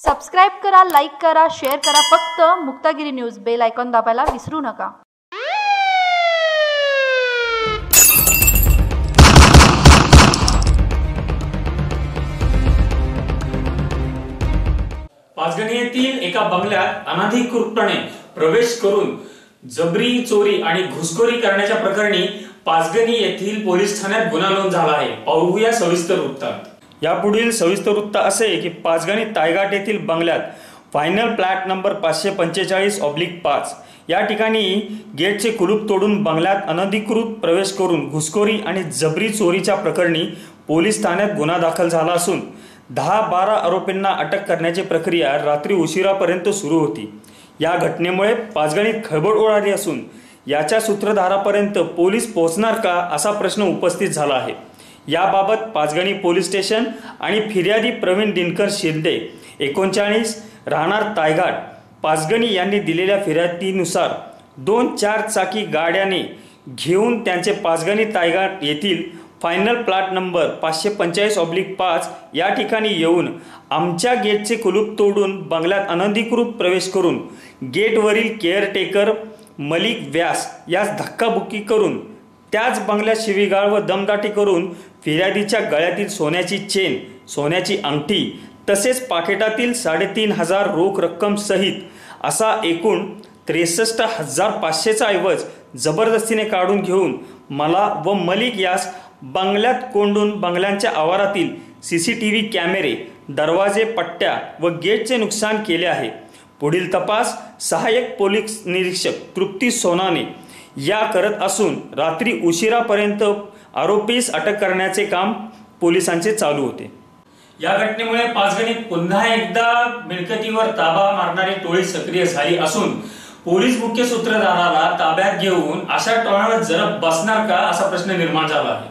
Subscribe करा like करा share करा. फक्त मुक्तागिरी न्यूज बेल आयकॉन दाबायला विसरू नका. पाचगणी येथील एका बंगल्यात अनाधिकृतपणे प्रवेश करून जबरी चोरी आणि घुसखोरी करण्याच्या प्रकरणी पाचगणी येथील पोलीस ठाण्यात गुन्हा नोंद झाला आहे. पाहूया सविस्तर वृत्तांत. यापुढील सविस्तर वृत्त असे की पाचगणी तायघाट येथील बंगल्यात फायनल फ्लॅट नंबर पाचशे पंचेचाळीस ऑब्लिक पाच. या ठिकाणी गेटचे कुलूप तोडून बंगल्यात अनधिकृत प्रवेश करून घुसखोरी आणि जबरी चोरीच्या प्रकरणी पोलीस ठाण्यात गुन्हा दाखल झाला असून दहा बारा आरोपींना अटक करण्याची प्रक्रिया रात्री उशिरापर्यंत सुरू होती. या घटनेमुळे पाचगणीत खळबळ उडाली असून याच्या सूत्रधारापर्यंत पोलीस पोहोचणार का असा प्रश्न उपस्थित झाला आहे. याबाबत पाचगणी पोलीस स्टेशन आणि फिर्यादी प्रवीण दिनकर शिंदे एकोणचाळीस राहणार तायघाट पाचगणी यांनी दिलेल्या फिर्यादीनुसार दोन चार चाकी गाड्याने घेऊन त्यांचे पाचगणी तायघाट येथील फायनल प्लॉट नंबर पाचशे पंचेचाळीस ऑब्लिक पाच या ठिकाणी येऊन आमच्या गेटचे कुलूप तोडून बंगल्यात अनधिकृत प्रवेश करून गेटवरील केअरटेकर मलिक व्यास यास धक्काबुक्की करून त्याच बंगल्यात शिवीगाळ व दमदाटी करून फिर्यादीच्या गळ्यातील सोन्याची चेन सोन्याची अंगठी तसेच पाकिटातील साडेतीन हजार रोख रक्कम सहित असा एकूण त्रेसष्ट हजार पाचशेचा ऐवज जबरदस्तीने काढून घेऊन मला व मलिक यास बंगल्यात कोंडून बंगल्यांच्या आवारातील सी सी टी व्ही कॅमेरे दरवाजे पट्ट्या व गेटचे नुकसान केले आहे. पुढील तपास सहाय्यक पोलीस निरीक्षक तृप्ती सोनाने या करत असून रात्री उशिरापर्यंत आरोपीस अटक करण्याचे काम पोलिसांचे चालू होते. या घटनेमुळे पाचगणी पुन्हा एकदा मिळकतीवर ताबा मारणारी टोळी सक्रिय झाली असून पोलीस मुख्य सूत्रधाराला ताब्यात घेऊन अशा टोळावर जरब बसणार का असा प्रश्न निर्माण झाला आहे.